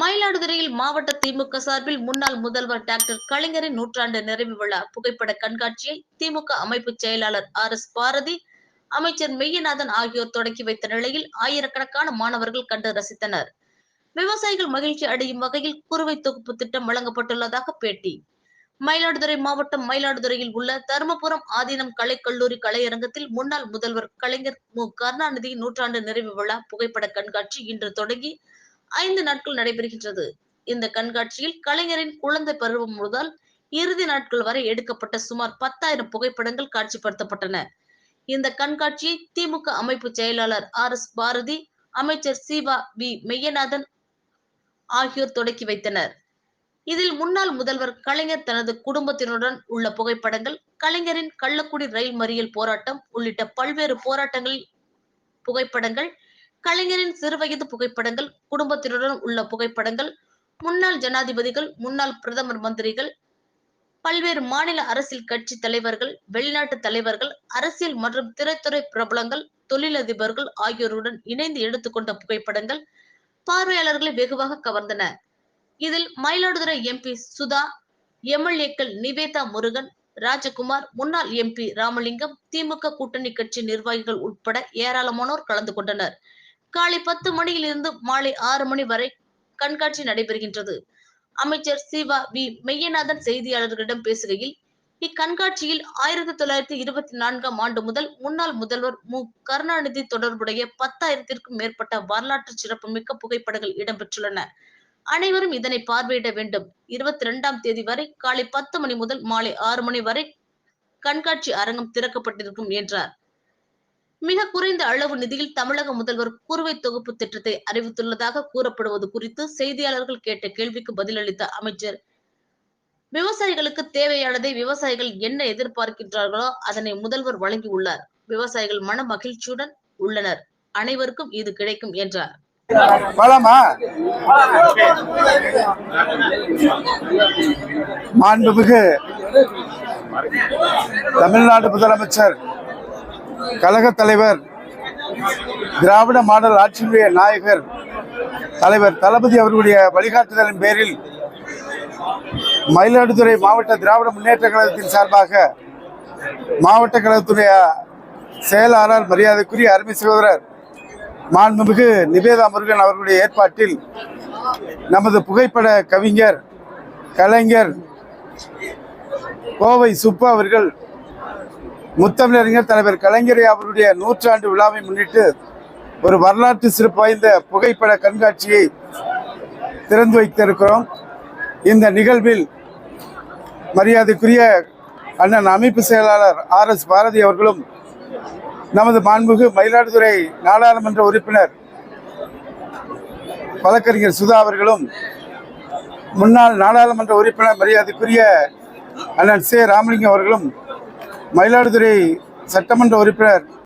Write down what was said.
மயிலாடுதுறையில் மாவட்ட திமுக சார்பில் முன்னாள் முதல்வர் டாக்டர் கலைஞரின் நூற்றாண்டு நிறைவு விழா புகைப்பட கண்காட்சியை திமுக அமைப்பு செயலாளர் ஆர் எஸ் பாரதி அமைச்சர் மெய்யநாதன் ஆகியோர் தொடக்கி வைத்த நிலையில் ஆயிரக்கணக்கான மாணவர்கள் கண்டு ரசித்தனர். விவசாயிகள் மகிழ்ச்சி அடையும் வகையில் குறுவை தொகுப்பு திட்டம் வழங்கப்பட்டுள்ளதாக பேட்டி. மயிலாடுதுறை மாவட்டம் மயிலாடுதுறையில் உள்ள தருமபுரம் ஆதீனம் கலைக்கல்லூரி கலையரங்கத்தில் முன்னாள் முதல்வர் கலைஞர் மு. கருணாநிதியின் நூற்றாண்டு நிறைவு விழா புகைப்பட கண்காட்சி இன்று தொடங்கி ஐந்து நாட்கள் நடைபெறுகின்றது. இந்த கண்காட்சியில் கலைஞரின் குழந்தை பருவம் முதல் இறுதி நாட்கள் வரை எடுக்கப்பட்ட சுமார் பத்தாயிரம் புகைப்படங்கள் காட்சிப்படுத்தப்பட்டன. இந்த கண்காட்சியை திமுக அமைப்பு செயலாளர் ஆர் எஸ் பாரதி அமைச்சர் சிவா வி மெய்யநாதன் ஆகியோர் தொடக்கி வைத்தனர். இதில் முன்னாள் முதல்வர் கலைஞர் தனது குடும்பத்தினருடன் உள்ள புகைப்படங்கள் கலைஞரின் கள்ளக்குடி ரயில் மறியல் போராட்டம் உள்ளிட்ட பல்வேறு போராட்டங்களில் புகைப்படங்கள் கலைஞரின் சிறுவயது புகைப்படங்கள் குடும்பத்தினருடன் உள்ள புகைப்படங்கள் முன்னாள் ஜனாதிபதிகள் முன்னாள் பிரதமர் மந்திரிகள் பல்வேறு மாநில அரசியல் கட்சி தலைவர்கள் வெளிநாட்டு தலைவர்கள் அரசியல் மற்றும் திரைத்துறை பிரபலங்கள் தொழிலதிபர்கள் ஆகியோருடன் இணைந்து எடுத்துக்கொண்ட புகைப்படங்கள் பார்வையாளர்களை வெகுவாக கவர்ந்தன. இதில் மயிலாடுதுறை எம்பி சுதா எம்எல்ஏக்கள் நிவேதா முருகன் ராஜகுமார் முன்னாள் எம்பி ராமலிங்கம் திமுக கூட்டணி கட்சி நிர்வாகிகள் உட்பட ஏராளமானோர் கலந்து கொண்டனர். காலை பத்து மணியிலிருந்து மாலை ஆறு மணி வரை கண்காட்சி நடைபெறுகின்றது. அமைச்சர் சிவா வி. மெய்யநாதன் செய்தியாளர்களிடம் பேசுகையில் இக்கண்காட்சியில் ஆயிரத்தி தொள்ளாயிரத்தி இருபத்தி நான்காம் ஆண்டு முதல் முன்னாள் முதல்வர் மு. கருணாநிதி தொடர்புடைய பத்தாயிரத்திற்கும் மேற்பட்ட வரலாற்று சிறப்புமிக்க புகைப்படங்கள் இடம்பெற்றுள்ளன. அனைவரும் இதனை பார்வையிட வேண்டும். இருபத்தி இரண்டாம் தேதி வரை காலை பத்து மணி முதல் மாலை ஆறு மணி வரை கண்காட்சி அரங்கம் திறக்கப்பட்டிருக்கும் என்றார். மிக குறைந்த அளவு நிதியில் தமிழக முதல்வர் குறுவை தொகுப்பு திட்டத்தை அறிவித்துள்ளதாக கூறப்படுவது குறித்து செய்தியாளர்கள் கேட்ட கேள்விக்கு பதிலளித்த அமைச்சர் விவசாயிகளுக்கு தேவையானதை விவசாயிகள் என்ன எதிர்பார்க்கின்றார்களோ அதனை முதல்வர் வழங்கியுள்ளார். விவசாயிகள் மன மகிழ்ச்சியுடன் உள்ளனர். அனைவருக்கும் இது கிடைக்கும் என்றார். பழமா மாண்புமிகு தமிழ்நாடு முதலமைச்சர் கழக தலைவர் திராவிட மாடல் ஆட்சியினுடைய நாயகர் தலைவர் தளபதி அவர்களுடைய வழிகாட்டுதலின் பேரில் மயிலாடுதுறை மாவட்ட திராவிட முன்னேற்ற கழகத்தின் சார்பாக மாவட்ட கழகத்துடைய செயலாளர் மரியாதைக்குரிய அருமை சகோதரர் மாண்புமிகு நிவேதா முருகன் அவர்களுடைய ஏற்பாட்டில் நமது புகைப்பட கவிஞர் கலைஞர் கோவை சுப்பு அவர்கள் முத்தமிழறிஞர் தலைவர் கலைஞரை அவருடைய நூற்றாண்டு விழாவை முன்னிட்டு ஒரு வரலாற்று சிறப்பு வாய்ந்த புகைப்பட கண்காட்சியை திறந்து வைத்திருக்கிறோம். இந்த நிகழ்வில் மரியாதைக்குரிய அண்ணன் அமைப்பு செயலாளர் ஆர் எஸ் பாரதி அவர்களும் நமது மாண்புகு மயிலாடுதுறை நாடாளுமன்ற உறுப்பினர் வழக்கறிஞர் சுதா அவர்களும் முன்னாள் நாடாளுமன்ற உறுப்பினர் மரியாதைக்குரிய அண்ணன் சே. ராமலிங்கம் அவர்களும் மயிலாடுதுறை சட்டமன்ற உறுப்பினர்